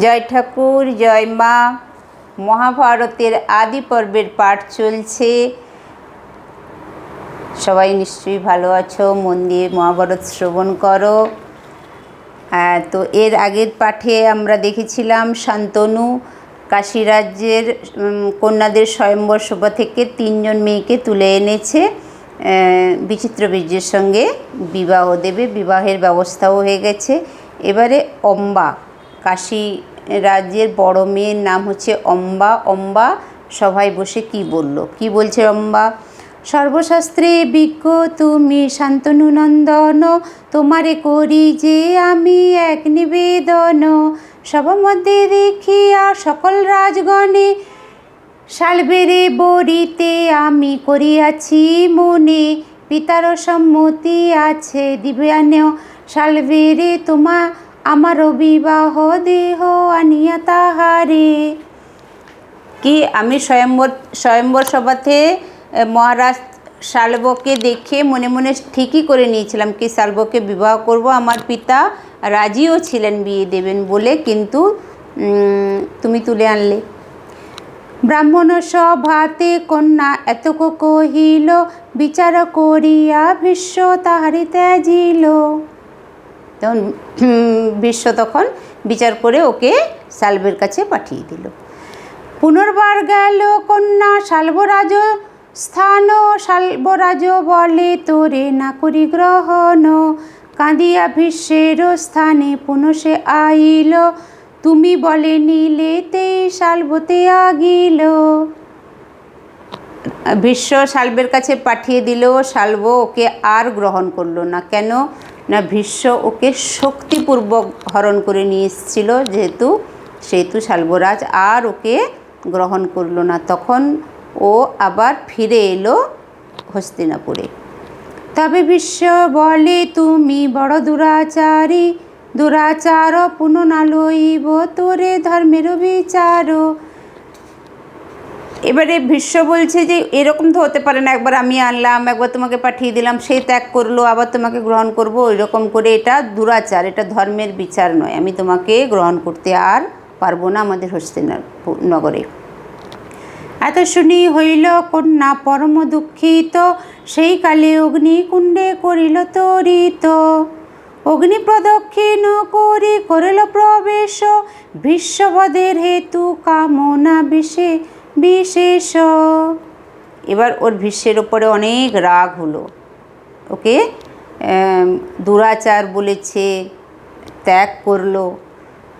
জয় ঠাকুর জয় মা। মহাভারতের আদি পর্বের পাঠ চলছে। সবাই নিশ্চয়ই ভালো আছো মন দিয়ে মহাভারত শ্রবণ করো। তো এর আগের পাঠে আমরা দেখেছিলাম শান্তনু কাশী রাজ্যের উম, কন্যাদের স্বয়ম্বর সভা থেকে তিনজন মেয়েকে তুলে এনেছে। বিচিত্র বীর্যের সঙ্গে বিবাহ দেবে বিবাহের ব্যবস্থাও হয়ে গেছে। এবারে অম্বা। কাশী রাজ্যের বড় মেয়ের নাম হচ্ছে অম্বা। অম্বা সভায় বসে কি বলল? কি বলছে অম্বা? সর্বশাস্ত্রে বিজ্ঞ, তুমি শান্তনু নন্দন, তোমারে করি যে আমি এক নিবেদন। সবার মধ্যে দেখিয়া সকল রাজগণে শালবেরে বরিতে আমি করিয়াছি মনে। পিতার সম্মতি আছে দিব্যানেও শালবেরে তোমা আমার বিবাহ দেহ আনিয়া তাহারে। কি আমি স্বয়ম্বর স্বয়ম্বর সভাতে মহারাজ শালবকে দেখে মনে মনে ঠিকই করে নিয়েছিলাম কি শালবকে বিবাহ করব। আমার পিতা রাজিও ছিলেন বিয়ে দেবেন বলে, কিন্তু তুমি তুলে আনলে। ব্রাহ্মণ সভাতে কন্যা এতক কহিল, বিচার করিয়া ভীষ্ম তাহারি ত্যাজিল। তখন বিশ্ব তখন বিচার করে ওকে শালবের কাছে পাঠিয়ে দিল। পুনর্বার গেল কন্যা শালবরাজ স্থান শালবরাজ বলে তোরে না করি গ্রহণ। কাঁদিয়া ভীষ্মের স্থানে পুনঃসে আইল, তুমি বলে নিলে তে শালবতে আগিল। বিশ্ব শালবের কাছে পাঠিয়ে দিলেও শালব ওকে আর গ্রহণ করল না। কেন? না ভীষ্ম ওকে শক্তিপূর্বক হরণ করে নিয়ে এসেছিল, যেহেতু সেহেতু শালবরাজ আর ওকে গ্রহণ করল না। তখন ও আবার ফিরে এলো হস্তিনাপুরে। তবে বিশ্ব বলে, তুমি বড় দুরাচারী, দুরাচার পুননা লইব তোরে ধর্মের বিচার এবারে ভীষ্ম বলছে যে এরকম তো হতে পারে না, একবার আমি আনলাম, একবার তোমাকে পাঠিয়ে দিলাম সেই ত্যাগ করল, আবার তোমাকে গ্রহণ করব ওই রকম করে এটা দুরাচার, এটা ধর্মের বিচার নয়। আমি তোমাকে গ্রহণ করতে আর পারব না আমাদের নগরে। এত শুনি হইল কন্যা পরম দুঃখিত, সেই কালে অগ্নিকুণ্ডে করিল তরিত। অগ্নি প্রদক্ষিণ করি করিল প্রবেশ বিশ্ববদের হেতু কামনা বিশে বিশেষ। এবার ওর ভীষ্মের ওপরে অনেক রাগ হলো। ওকে দুরাচার বলেছে, ত্যাগ করল।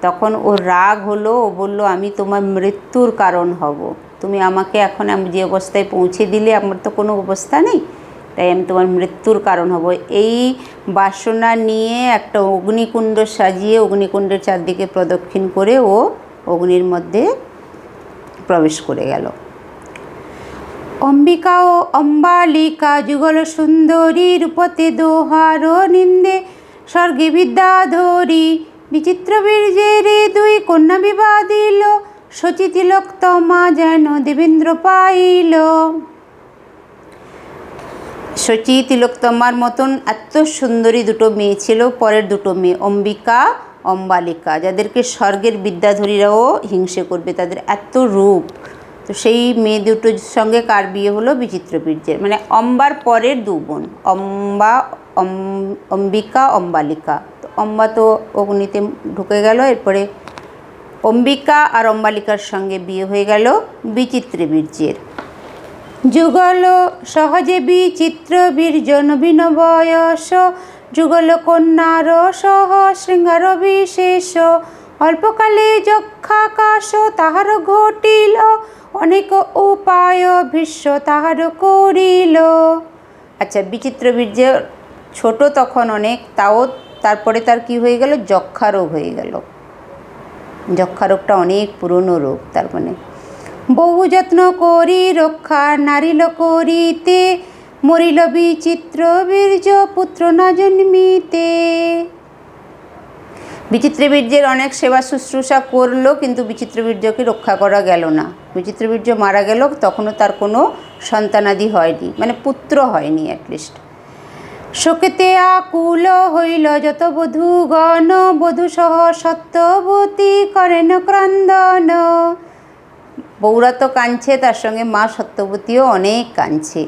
তখন ওর রাগ হলো, ও বলল, আমি তোমার মৃত্যুর কারণ হব। তুমি আমাকে এখন আমি যে অবস্থায় পৌঁছে দিলে, আমার তো কোনো অবস্থা নেই। তাই আমি তোমার মৃত্যুর কারণ হব। এই বাসনা নিয়ে একটা অগ্নিকুণ্ড সাজিয়ে, অগ্নিকুণ্ডের চারদিকে প্রদক্ষিণ করে ও অগ্নির মধ্যে প্রবেশ করে গেল। অম্বিকা ও অম্বালিকা যুগল সুন্দরী রূপতে দোহার নিন্দে স্বর্গে বিদ্যা ধরি বিচিত্র বীর্যের দুই কন্যা বিবাহ দিল শচী তিলক তমা যেন দেবেন্দ্র পাইল। শচী তিলোত্তমার মতন এত সুন্দরী দুটো মেয়ে ছিল, পরের দুটো মেয়ে অম্বিকা অম্বালিকা, যাদেরকে স্বর্গের বিদ্যাধরীরাও হিংসে করবে, তাদের এত রূপ। তো সেই মেয়ে দুটোর সঙ্গে কার বিয়ে হলো? বিচিত্র বীর্যের মানে অম্বার পরের দু বোন, অম্বা, অম- অম্বিকা, অম্বালিকা। তো অম্বা তো অগ্নিতে ঢুকে গেল, এরপরে অম্বিকা আর অম্বালিকার সঙ্গে বিয়ে হয়ে গেল বিচিত্র বীর্যের যুগল সহজে বিচিত্র বীর্য নবীন বয়স যুগল কন্যার সহ শৃঙ্গার বিশেষ। অল্পকালে যক্ষাকাশ তাহার ঘটিল, অনেক উপায় ভীষ্ম তাহার করিল। আচ্ছা বিচিত্র বীর্য ছোট তখন অনেক, তাও তারপরে তার কি হয়ে গেল? যক্ষা রোগ হয়ে গেল। যক্ষা রোগটা অনেক পুরনো রোগ, তার মানে। বহু যত্ন করি, রক্ষা নারিল করিতে, মরিল বিচিত্র বীর্য পুত্র না জন্মিতে। বিচিত্র বীর্যের অনেক সেবা শুশ্রূষা করল, কিন্তু বিচিত্র বীর্যকে রক্ষা করা গেল না। বিচিত্র বীর্য মারা গেল, তখনও তার কোনো সন্তানাদি হয়নি মানে পুত্র হয়নি অ্যাটলিস্ট শোকেতে আকুল হইল যত বধূগণ বধূসহ সত্যবতী করেন ক্রন্দন। বৌরা তো কাঁদছে, তার সঙ্গে মা সত্যবতীও অনেক কাঁদছে।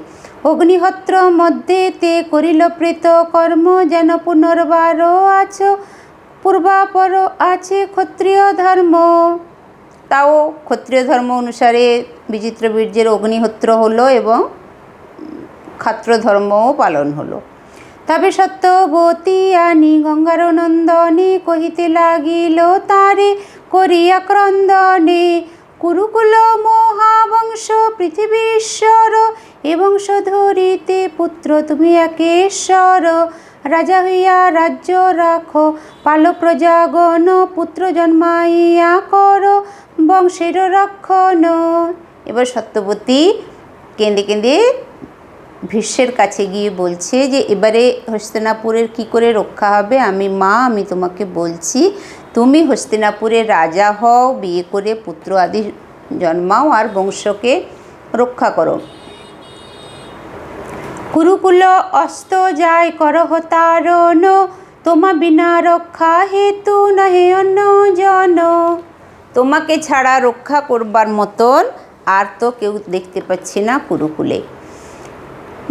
অগ্নিহত্র মধ্যে তে করিল প্রেত, কর্ম যেন পুনর্বার আছ, পূর্বাপর আছে ক্ষত্রিয় ধর্ম। তাও ক্ষত্রিয় ধর্ম অনুসারে বিচিত্র বীর্যের অগ্নিহোত্র হলো এবং ক্ষাত্র ধর্মও পালন হলো। তবে সত্যবতী আনি গঙ্গার নন্দনে কহিতে লাগিল, তারে করিয়া ক্রন্দনে কুরুকুল মহাবংশ পৃথিবীশ্বর এবং ধরিতে পুত্র, তুমি একেশ্বর রাজা হইয়া রাজ্য রাখো, পাল প্রজাগণ, পুত্র জন্মাইয়া করো, বংশের রক্ষণ। এবার সত্যবতী কেঁদে কেঁদে ভীষ্মের কাছে গিয়ে বলছে যে, এবারে হস্তিনাপুরের কি করে রক্ষা হবে? আমি মা, আমি তোমাকে বলছি তুমি হস্তিনাপুরের রাজা হও, বিয়ে করে পুত্র আদি জন্মাও আর বংশকে রক্ষা করো। কুরুকুল অস্ত যায় করহ তারণ, তোমা বিনা রক্ষা হেতু নহে অন্য জন। তোমাকে ছাড়া রক্ষা করবার মতন আর তো কেউ দেখতে পাচ্ছি না কুরুকুলে।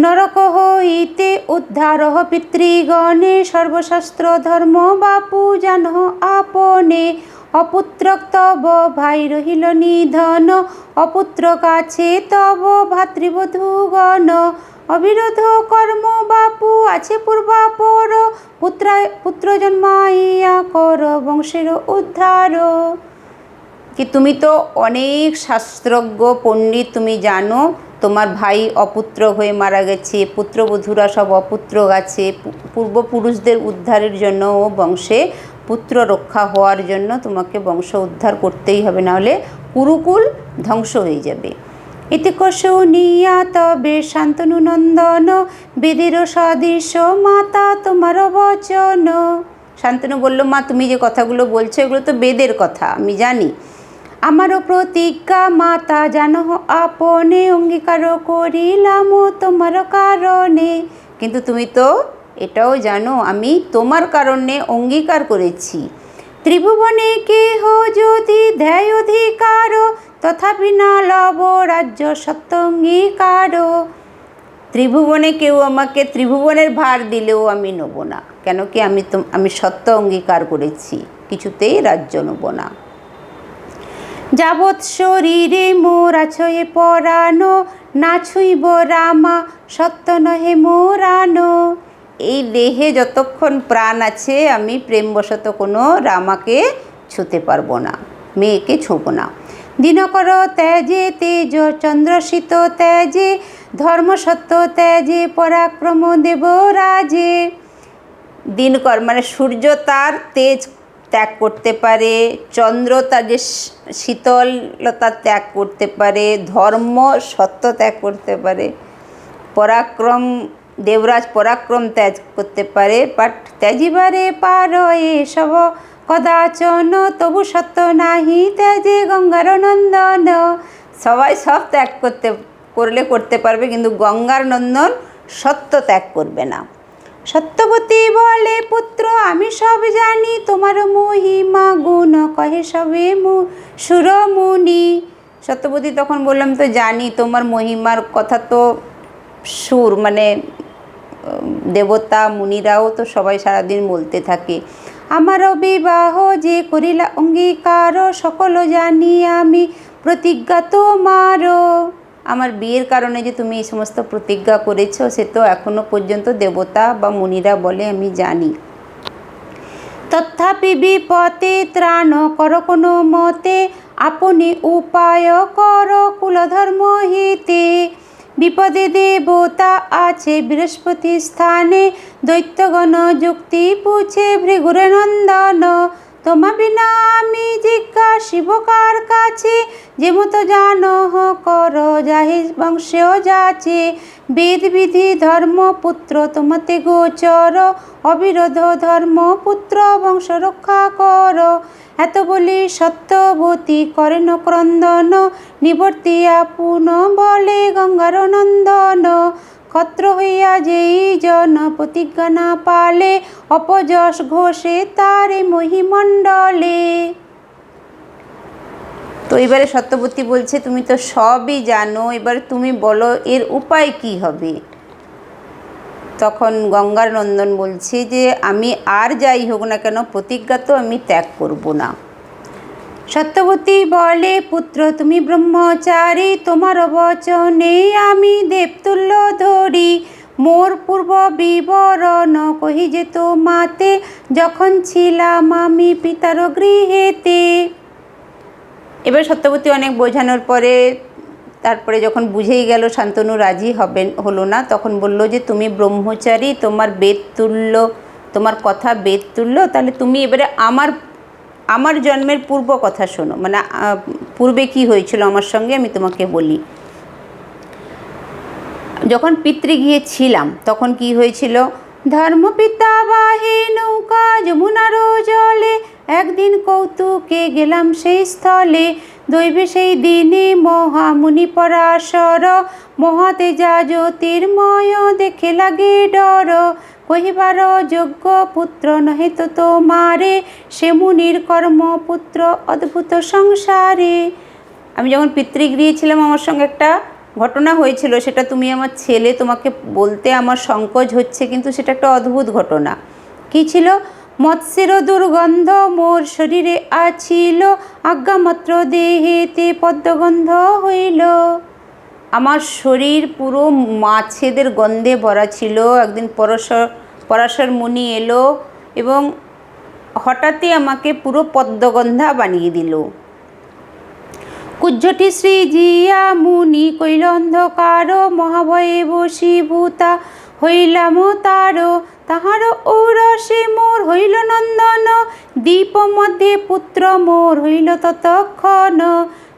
নরক হইতে উদ্ধার পিতৃগণে, সর্বশাস্ত্র ধর্ম বাপু জান আপনে। অপুত্রক তব ভাই রহিল নিধন অপুত্র কাছে তব ভাতৃবধূগণ। অবিরোধ কর্ম বাপু আছে পূর্বাপর পুত্র পুত্র জন্মাইয়া কর বংশের উদ্ধার। কি তুমি তো অনেক শাস্ত্রজ্ঞ, পণ্ডিত তুমি জানো তোমার ভাই অপুত্র হয়ে মারা গেছে, পুত্রবধূরা সব অপুত্র গেছে পূর্বপুরুষদের উদ্ধারের জন্য ও বংশে পুত্র রক্ষা হওয়ার জন্য তোমাকে বংশ উদ্ধার করতেই হবে, নাহলে কুরুকুল ধ্বংস হয়ে যাবে। এতে শুনিয়া তবে শান্তনু নন্দন, বেদের সদৃশ মাতা তোমার বচন। শান্তনু বলল, মা, তুমি যে কথাগুলো বলছো, এগুলো তো বেদের কথা, আমি জানি। আমারও প্রতিজ্ঞা, মাতা জানো আপনে অঙ্গীকার করিলাম তোমার কারণে। কিন্তু তুমি তো এটাও জানো, আমি তোমার কারণে অঙ্গীকার করেছি। ত্রিভুবনে কেহ যদি ধ্যায় অধিকার, তথাপি না লব রাজ্য সত্য অঙ্গীকার। ত্রিভুবনে কেউ আমাকে ত্রিভুবনের ভার দিলেও আমি নেব না। কেন কি আমি তো, আমি সত্য অঙ্গীকার করেছি, কিছুতেই রাজ্য নেব না। যাবৎ শরীরে মোর আছয়ে পরানো, না ছুইব রামা, সত্য নহে মোরানো। এই দেহে যতক্ষণ প্রাণ আছে, আমি প্রেমবশত কোনো রামাকে ছুতে পারব না, মেয়েকে ছোব না। দিনকর ত্যাজে তেজ, চন্দ্রশীত ত্যাজে, ধর্মসত্য ত্যাজে, পরাক্রম দেবরাজে দিনকর মানে সূর্য, তার তেজ ত্যাগ করতে পারে, চন্দ্র তার যে শীতলতা ত্যাগ করতে পারে, ধর্ম সত্য ত্যাগ করতে পারে, পরাক্রম, দেবরাজ পরাক্রম ত্যাগ করতে পারে বাট ত্যাজিবারে পার এসব কদাচন তবু সত্য নাহি, ত্যাজে গঙ্গার নন্দন। সবাই সব ত্যাগ করতে, করলে করতে পারবে, কিন্তু গঙ্গার নন্দন সত্য ত্যাগ করবে না। সত্যবতী বলে পুত্র, আমি সব জানি। তোমার মহিমা গুণ কহে সবে মু সুরমুনি সত্যবতী তখন বললাম, তো জানি তোমার মহিমার কথা তো সুর মানে দেবতা, মুনিরাও তো সবাই সারাদিন বলতে থাকে। আমারও বিবাহ যে করিলা অঙ্গীকার, সকল জানি আমি, প্রতিজ্ঞা তোমারও। আমার বিয়ের কারণে যে তুমি এই সমস্ত প্রতিজ্ঞা করেছ, সে তো এখনও পর্যন্ত দেবতা বা মুনিরা বলে আমি জানি। তথাপি বিপতে ত্রাণ কর কোনো মতে, আপনি উপায় কর কুলধর্ম হিতে। বিপদে দেবতা আছে বৃহস্পতি স্থানে, দৈত্যগণ যুক্তি পুছে ভৃগুরে নন্দন। তোমা বিনা আমি জিজ্ঞাসিব কার কাছে? যে মতো জানো কর, যাহি বংশেও যাচে। বেদ বিধি ধর্মপুত্র তোমাতে গোচর। অবিরোধ, ধর্ম, পুত্র, বংশ রক্ষা কর। এত বলি সত্যবতী করেন ক্রন্দন। নিবর্তিয়া পুন বলে গঙ্গার নন্দন। ক্ষত্র হইয়া যেই জন প্রতিজ্ঞা না পালে, অপযশ ঘোষে তারে মহিমণ্ডলে। তো এবারে সত্যবতী বলছে, তুমি তো সবই জানো, এবার তুমি বলো, এর উপায় কি হবে? তখন গঙ্গার নন্দন বলছে যে, আমি আর যাই হোক না কেন, প্রতিজ্ঞা তো আমি ত্যাগ করব না। সত্যবতী বলে পুত্র, তুমি ব্রহ্মচারী, তোমার বচনে আমি দেবতুল্য ধরি। মোর পূর্ব বিবরণ কহি যে তোমাতে, যখন ছিলাম আমি পিতার গৃহেতে। এবার সত্যবতী অনেক বোঝানোর পরে, তারপরে যখন বুঝেই গেল শান্তনু রাজি হবেন, হলো না, তখন বলল যে, তুমি ব্রহ্মচারী, তোমার বেদ তুল্য তোমার কথা বেদ তুল্য তাহলে তুমি এবারে আমার আমার জন্মের পূর্ব কথা শোনো। মানে পূর্বে কি হয়েছিল আমার সঙ্গে আমি তোমাকে বলি। যখন পিতৃগৃহে ছিলাম, তখন কি হয়েছিল? ধর্মপিতা বাহে নৌকা যমুনার জলে, একদিন কৌতুকে গেলাম সেই স্থলে, দৈবে সেই দিনে মহামুনি পরাশর, মহাতেজা জ্যোতির্ময় দেখে লাগে ডর। কহিবার যোগ্য পুত্র নহে তো তোমারে, সে মুনির কর্ম পুত্র অদ্ভুত সংসারে। আমি যখন পিতৃগৃহে ছিলাম, আমার সঙ্গে একটা ঘটনা হয়েছিল, সেটা তুমি আমার ছেলে, তোমাকে বলতে আমার সংকোচ হচ্ছে, কিন্তু সেটা একটা অদ্ভুত ঘটনা। কি ছিল? মৎস্যের দুর্গন্ধ মোর শরীরে আছিল, আজ্ঞামাত্র দেহেতে পদ্মগন্ধ হইল। আমার শরীর পুরো মাছেদের গন্ধে ভরা ছিল। একদিন পরশর পরাশর মুনি এলো এবং হঠাৎই আমাকে পুরো পদ্মগন্ধা বানিয়ে দিল। কুজ্জটি শ্রী জিয়া মুনি কৈল অন্ধকার মহাভয়ে বশীভূতা হইলাম তার। তাহার ঔরসে মোর হইল নন্দন, দ্বীপ মধ্যে পুত্র মোর হইল ততক্ষণ।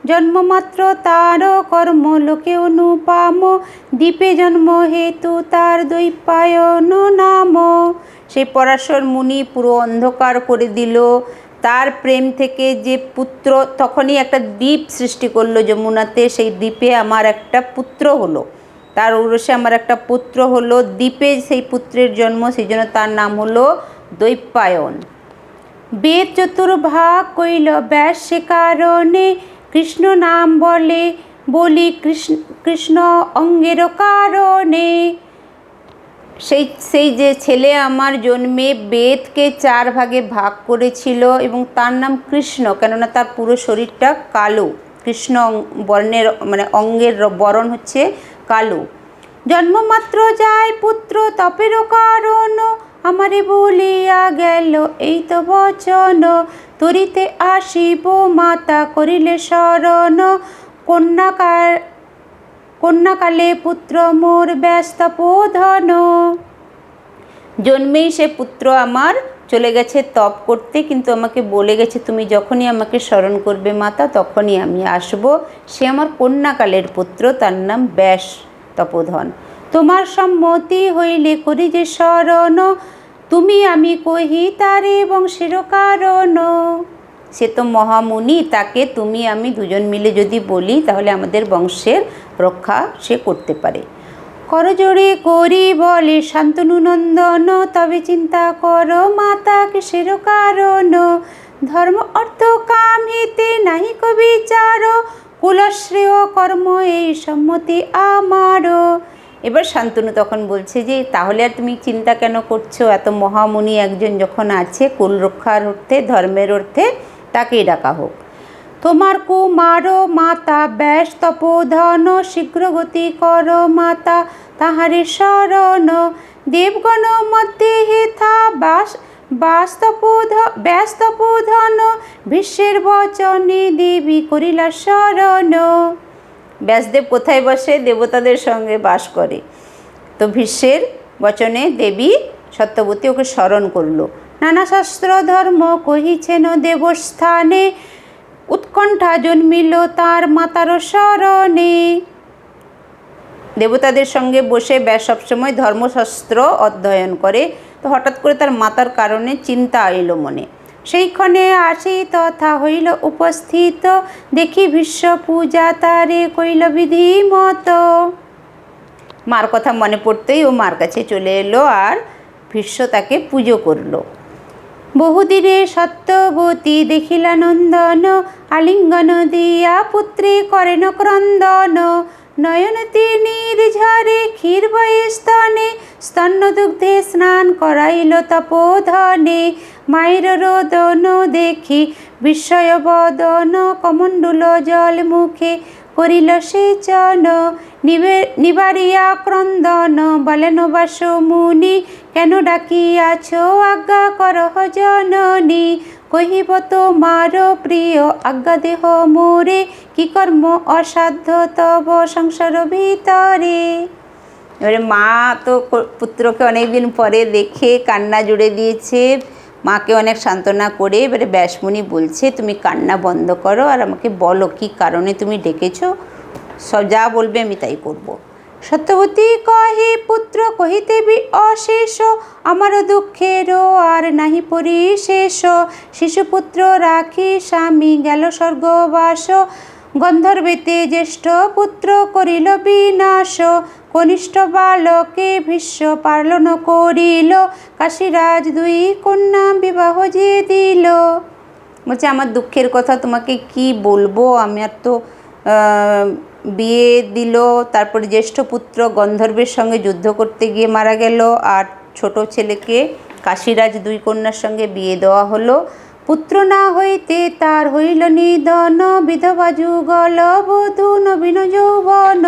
জন্মমাত্র তার কর্ম লোকে অনুপাম। দ্বীপে জন্ম হেতু তার দৈপায়ন নাম। সেই পরাশর মুনি পুরো অন্ধকার করে দিল। তার প্রেম থেকে যে পুত্র, তখনই একটা দ্বীপ সৃষ্টি করল যমুনাতে। সেই দ্বীপে আমার একটা পুত্র হলো। তার ঔরসে আমার একটা পুত্র হলো। দ্বীপে সেই পুত্রের জন্ম, সেই জন্য তার নাম হলো দৈপায়ন বেদ চতুর্ভাগ কইল, ব্যাস সে কারণে কৃষ্ণ নাম বলে, বলি কৃষ্ণ কৃষ্ণ অঙ্গের কারণে। সেই সেই যে ছেলে আমার জন্মে বেদকে চার ভাগে ভাগ করেছিল এবং তার নাম কৃষ্ণ, কেননা তার পুরো শরীরটা কালো। কৃষ্ণ বর্ণের মানে অঙ্গের বরণ হচ্ছে কালো। জন্মমাত্র যায় পুত্র তপেরও কারণ, আমারে বলিয়া গেল, এই তো বচন। তরিতে আসিব, মাতা করিলে শরণ। কন্যাকার, কন্যাকালে পুত্র মোর ব্যস্ত ধন জন্মেই সে পুত্র আমার চলে গেছে, তপ করতে। কিন্তু আমাকে বলে গেছে, তুমি যখনই আমাকে স্মরণ করবে মাতা, তখনই আমি আসব। সে আমার কন্যাকালের পুত্র, তার নাম ব্যাস তপোধন। তোমার সম্মতি হইলে করি যে স্মরণ তুমি আমি কহি তারে বংশের কারণ সে তো মহামুনি, তাকে তুমি আমি দুজন মিলে যদি বলি, তাহলে আমাদের বংশের রক্ষা সে করতে পারে। করজোড়ে করি বলে শান্তনু নন্দন, তবে চিন্তা কর মাতা কিসের কারণ ধর্ম অর্থ কাম হিতে নাহি বিচার কুলশ্রেয় কর্ম এই সম্মতি আমারও এবার শান্তনু তখন বলছে যে, তাহলে আর তুমি চিন্তা কেন করছ? এত মহামুনি একজন যখন আছে, কুল রক্ষার অর্থে, ধর্মের অর্থে, তাকেই ডাকা হোক। তোমার কুমার মাতা, ব্যাস তপোধন শীঘ্র গতি কর মাতা তাহারে শরণ। দেবগণ মধ্যে হেথা বাস বাস্তপোধ ব্যস্তপোধন বিশ্বের বচনে দেবী করিলা শরণ। ব্যাসদেব কোথায় বসে দেবতাদের সঙ্গে বাস করে? তো ভীষ্মের বচনে দেবী সত্যবতী ওকে স্মরণ করল। নানা শাস্ত্র ধর্ম কহিছেন দেবস্থানে উৎকণ্ঠা জন্মিল তার মাতার স্মরণে। দেবতাদের সঙ্গে বসে ব্যাস সবসময় ধর্মশাস্ত্র অধ্যয়ন করে। তো হঠাৎ করে তার মাতার কারণে চিন্তা এলো মনে। সেইক্ষণে আসি তথা হইল উপস্থিত। দেখি বিশ্ব পূজা তারে কইল বিধি মতো মার কথা মনে পড়তেই ও মার কাছে চলে এলো আর ভীষ্ম তাকে পুজো করল। বহুদিনে সত্যবতী দেখিলা নন্দন, আলিঙ্গন দিয়া পুত্রে করেন ক্রন্দন। নয়নতি নির্ঝরে ক্ষীর বয়ে স্তনে স্তন্য দুগ্ধে স্নান করাইল তপোধনে। মায়ের রোদন দেখি, বিস্ময় বদন কমণ্ডুল জল মুখে করিল সেচন নিবে, নিবারিয়া ক্রন্দন বলেন বাস মুনি, কেন ডাকিয়াছ আজ্ঞা করহ জননী? কহিব তোমার প্রিয় আজ্ঞা দেহ মোরে, কি কর্ম অসাধ্য তব সংসার ভিতরে? এবারে মা তো পুত্রকে অনেকদিন পরে দেখে কান্না জুড়ে দিয়েছে। মাকে অনেক সান্ত্বনা করে এবারে ব্যাসমণি বলছে, তুমি কান্না বন্ধ করো আর আমাকে বলো কি কারণে তুমি ডেকেছো। সব যা বলবে আমি তাই করব। সত্যবতী কহে, পুত্র কহিতে বি অশেষ। আমার দুঃখেরও আর নাহি পরিশেষ। শিশুপুত্র রাখি, স্বামী গেল স্বর্গবাস। গন্ধর্বেতে জ্যেষ্ঠ পুত্র করিল বিনাশ। কনিষ্ঠ বালকে ভীষ্ম পালন করিল। কাশীরাজ দুই কন্যা বিবাহ যে দিল। বলছে, আমার দুঃখের কথা তোমাকে কি বলব? আমার তো বিয়ে দিল, তারপরে জ্যেষ্ঠ পুত্র গন্ধর্বের সঙ্গে যুদ্ধ করতে গিয়ে মারা গেল, আর ছোট ছেলেকে কাশীরাজ দুই কন্যার সঙ্গে বিয়ে দেওয়া হলো। পুত্র না হইতে তার হইল নিধন, বিধবা যুগল বধূ নবীন যৌবন।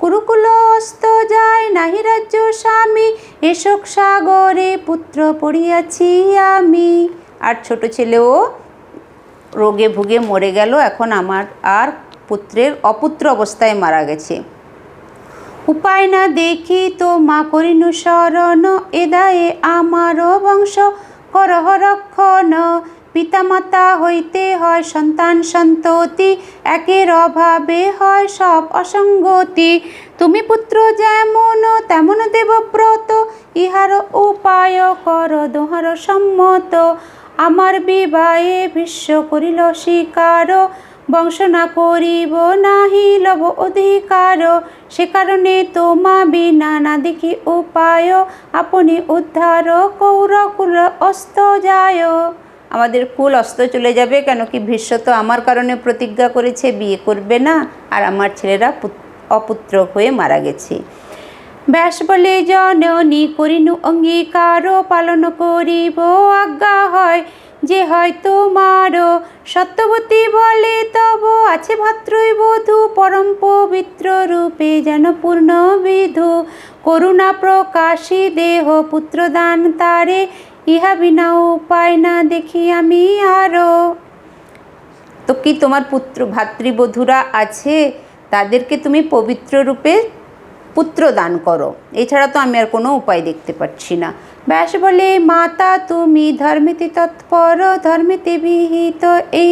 কুরুকুল অস্ত যায় নাহি রাজ্য স্বামী, এসক সাগরে পুত্র পড়িয়াছি আমি। আর ছোট ছেলেও রোগে ভুগে মরে গেল, এখন আমার আর পুত্রের অপুত্র অবস্থায় মারা গেছে। উপায় না দেখি তো মা করিনু শরণ, এদায়ে আমার বংশ করহ রক্ষণ পিতামাতা হইতে হয় সন্তান সন্ততি, একের অভাবে হয় সব অসঙ্গতি। তুমি পুত্র যেমন, তেমন দেবব্রত, ইহার উপায় কর দোহার সম্মত। আমার বিবাহে বিশ্ব করিল স্বীকার বংশ না করিব নাহি, লব অধিকার। সে কারণে তোমা বিনা না দেখি উপায়। আপনি উদ্ধার কৌর কুল অস্ত যায়। আমাদের কুল অস্ত চলে যাবে কেন কি ভীষ্ম তো আমার কারণে প্রতিজ্ঞা করেছে, বিয়ে করবে না। আর আমার ছেলেরা পুত- অপুত্র হয়ে মারা গেছে। ব্যাস বলে জননী করিনু অঙ্গীকার, পালন করিব, আজ্ঞা হয়। যে হয় তোমার সত্যবতী বলে তব আছে ভাত্রই বধূ, পরম পবিত্র রূপে যেন পূর্ণ বিধু। করুণা প্রকাশী দেহ পুত্রদান তারে, ইহা বিনা উপায় না দেখি আমি আরও তো কি তোমার পুত্র ভাতৃবধূরা আছে? তাদেরকে তুমি পবিত্র রূপে পুত্র দান করো। এছাড়া তো আমি আর কোনো উপায় দেখতে পাচ্ছি না। ব্যাস বলে, মাতা, তুমি ধর্মেতে তৎপর, ধর্মেতে বিহিত, এই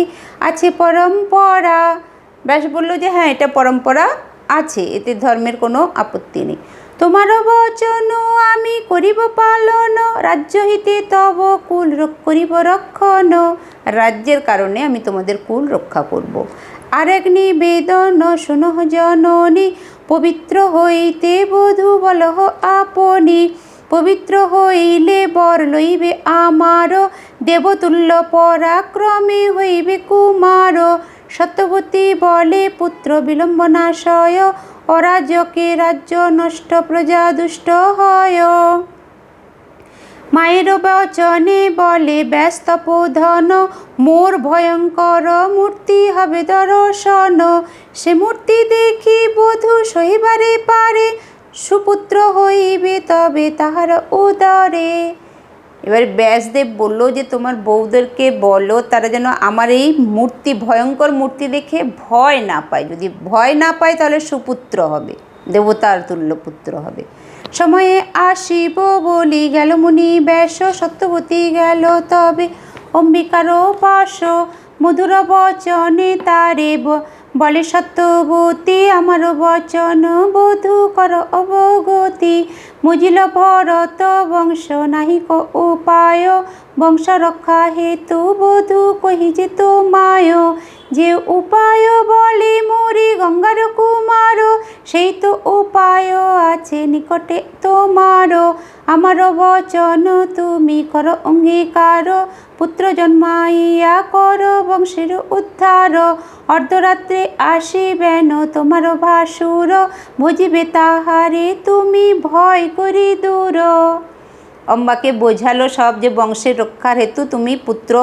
আছে পরম্পরা। ব্যাস বলল যে হ্যাঁ এটা পরম্পরা আছে, এতে ধর্মের কোনো আপত্তি নেই। তোমারও বচন আমি করিব পালন, রাজ্য হিতে তব কুল করিব রক্ষণ, রাজ্যের কারণে আমি তোমাদের কুল রক্ষা করব। আরেক নিবেদন শুনহ জননী পবিত্র হইতে বধু বলহ আপনি। পবিত্র হইলে বর লইবে আমার। দেবতুল্য পরাক্রমে হইবে কুমার। সত্যবতী বলে পুত্র বিলম্বনাশয়। অরাজকে রাজ্য নষ্ট প্রজা দুষ্ট হয়। মায়ের বচনে বলে ব্যস্ত ধন মোর ভয়ঙ্কর মূর্তি হবে দর্শন। সে মূর্তি দেখি বধূ সহিবারে পারে। সুপুত্র হইবে তবে তাহার উদরে। এবার ব্যাসদেব বলল যে, তোমার বৌদেরকে বলো, তারা যেন আমার এই মূর্তি, ভয়ঙ্কর মূর্তি দেখে ভয় না পায়। যদি ভয় না পায়, তাহলে সুপুত্র হবে, দেবতার তুল্য পুত্র হবে। সময়ে আসিব বলি গেল মুনি ব্যাস সত্যবতী গেল তবে। অম্বিকারও পাশ মধুর বচনে তারে বলে, সত্যবতী আমার বচন, বধূ কর অবগতি। মুজিল ভরত, বংশ নাহি ক উপায়। বংশ রক্ষা হেতু, বধূ কহি যে তোমায়। যে উপায় বলে মোরে গঙ্গার কুমার, সেই তো উপায় আছে নিকটে তোমার। আমার বচন তুমি কর অঙ্গীকার পুত্র জন্মাইয়া কর, বংশের উদ্ধার। অর্ধরাত্রে আসিবেন তোমার ভাসুর, বুঝিবে তাহারে তুমি ভয় করি দূর। অম্বাকে বোঝালো সব যে বংশের রক্ষার হেতু তুমি পুত্র,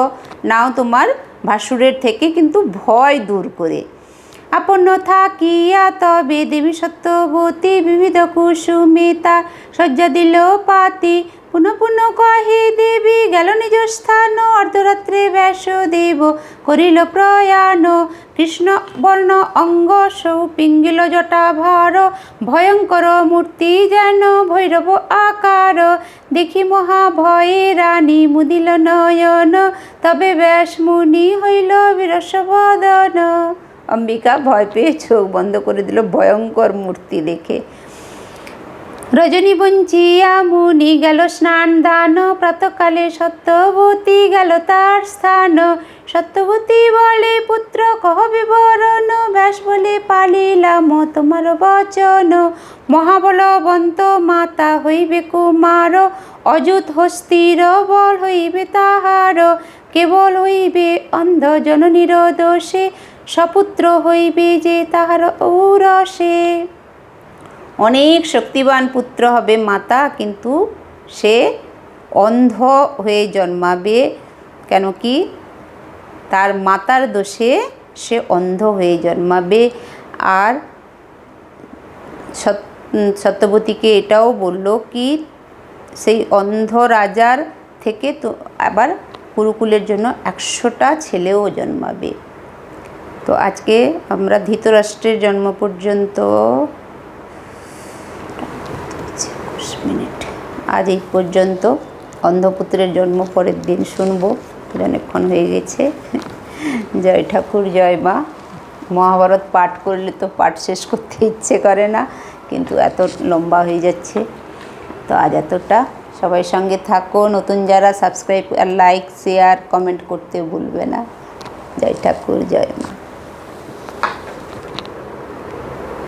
নাও তোমার ভাসুরের থেকে কিন্তু ভয় দূর করে। আপন্ন থাকিয়া তবে দেবী সত্যবতী, বিবিধ কুসুমিতা শয্যা দিল পাতি। পুনঃ পুনঃ কহে দেবী গেল নিজ স্থান, অর্ধরাত্রে ব্যাসদেব করিল প্রয়াণ। কৃষ্ণ বর্ণ অঙ্গ সৌ পিঙ্গিল জটা ভার, ভয়ঙ্কর মূর্তি যেন ভৈরব আকার। দেখি মহাভয়ে রানী মুদিল নয়ন, তবে ব্যাস মুনি হইল বিরসবদন অম্বিকা ভয় পেয়ে চোখ বন্ধ করে দিল ভয়ঙ্কর মূর্তি দেখে। রজনী বঞ্চিয়া মুনি গেল স্নান দান, প্রাতকালে সত্যবতী গেল তার স্থান। সত্যবতী বলে, পুত্র, কহ বিবরণ, ব্যাস বলে পালিলাম তোমার বচন। মহাবলবন্ত মাতা হইবে কুমার, অযুত হস্তির বল হইবে তাহার। কেবল হইবে অন্ধ জননীর দোষে, সপুত্র হইবে যে তাহার ঔরসে। অনেক শক্তিবান পুত্র হবে মাতা, কিন্তু সে অন্ধ হয়ে জন্মাবে কেন কি? তার মাতার দোষে সে অন্ধ হয়ে জন্মাবে। আর সত্যবতীকে এটাও বলল কি, সেই অন্ধ রাজার থেকে তো আবার কুরুকুলের জন্য একশোটা ছেলেও জন্মাবে। তো আজকে আমরা ধৃতরাষ্ট্রের জন্ম পর্যন্ত মিনিট। আজ এই পর্যন্ত অন্ধপুত্রের জন্ম পরের দিন শুনব। অনেকক্ষণ হয়ে গেছে। জয় ঠাকুর, জয় মা। মহাভারত পাঠ করলে তো পাঠ শেষ করতে ইচ্ছে করে না, কিন্তু এত লম্বা হয়ে যাচ্ছে। তো আজ এতটা। সবাই সঙ্গে থাকো। নতুন যারা সাবস্ক্রাইব আর লাইক, শেয়ার, কমেন্ট করতে ভুলবে না। জয় ঠাকুর, জয় মা।